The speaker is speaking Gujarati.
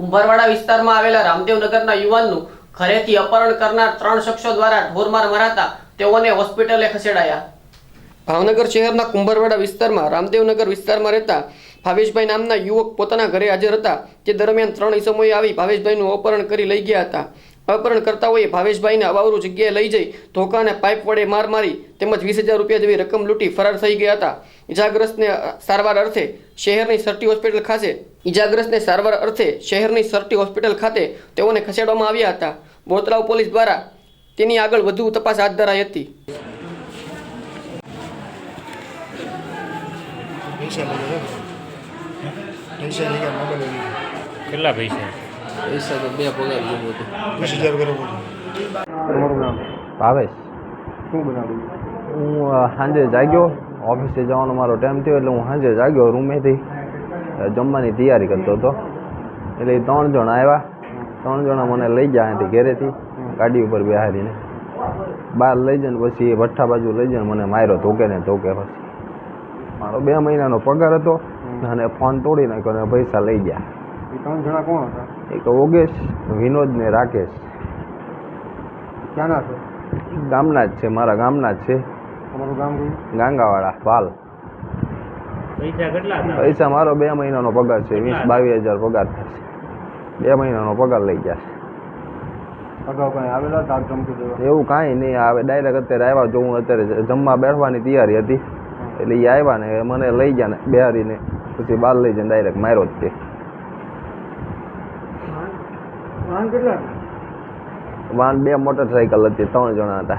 કુંભારવાડા વિસ્તારમાં આવેલા રામદેવનગરના યુવાનનું ઘરેથી અપહરણ કરનાર ત્રણ શખ્સો દ્વારા ઢોરમાર મરાતા તેઓને હોસ્પિટલે ખસેડાયા. ભાવનગર શહેરના કુંભારવાડા વિસ્તારમાં, રામદેવનગર વિસ્તારમાં રહેતા ભાવેશભાઈ નામના યુવક પોતાના ઘરે હાજર હતા. તે દરમિયાન ત્રણ ઈસમોએ આવી ભાવેશભાઈનું અપહરણ કરી લઈ ગયા હતા. અપહરણ કરતાઓએ ભાવેશભાઈને અવાવરું જગ્યાએ લઈ જઈ ધોકા અને પાઇપ વડે માર મારી તેમજ વીસ હજાર રૂપિયા જેવી રકમ લૂંટી ફરાર થઈ ગયા હતા. ઇજાગ્રસ્તને સારવાર અર્થે શહેરની સરટી હોસ્પિટલ ખાતે ઇજાગ્રસ્તને સારવાર અર્થે શહેરની સરટી હોસ્પિટલ ખાતે તેઓને ખસેડવામાં આવ્યા હતા. બોતરાવ પોલીસ દ્વારા તેની આગળ વધુ તપાસ હાથ ધરાઈ હતી. કેટલા પૈસા? પૈસા તો બે પગાર જેવું હતું. વીસ હજાર બરાબર તમારું નામ? ભાવેશ. શું બનાવ્યું? હું સાંજે જાગ્યો. ઓફિસે જવાનો મારો ટાઈમ થયો એટલે હું સાંજે જાગ્યો રૂમેથી. જમવાની તૈયારી કરતો હતો. એટલે ત્રણ જણા આવ્યા. ત્રણ જણા મને લઈ ગયા અહીંથી ઘેરેથી. ગાડી ઉપર બેહારીને. બહાર લઈ જઈને પછી એ ભઠ્ઠા બાજુ લઈ જઈને મને માર્યો ધોકે ને ધોકે પછી. મારો બે મહિનાનો પગાર હતો અને ફોન તોડી નાખ્યો અને પૈસા લઈ ગયા. એ ત્રણ જણા કોણ હતા? એક ઓગેશ વિનોદ ને રાકેશ. ક્યાંના છો? ગામના જ છે મારા ગામના જ છે. તમારું ગામ કયું? ગાંગાવાળા પાલ પૈસા કેટલા પૈસા મારો બે મહિનાનો પગાર છે વીસ બાવીસ હજાર પગાર થશે. બે મહિનાનો પગાર લઈ ગયા અગાઉ કંઈ આવેલા હતા? ધમકી દેવા? એવું કાંઈ નહીં આવે ડાયરેક્ટ અત્યારે આવ્યા જો હું અત્યારે જમવા બેઠવાની તૈયારી હતી. એટલે એ આવ્યા ને મને લઈ ગયા ને બેહારીને પછી બહાર લઈ જઈને ડાયરેક્ટ માર્યો જ તે. વાહન કેટલા? વાહન બે મોટરસાઇકલ હતી ત્રણ જણા હતા.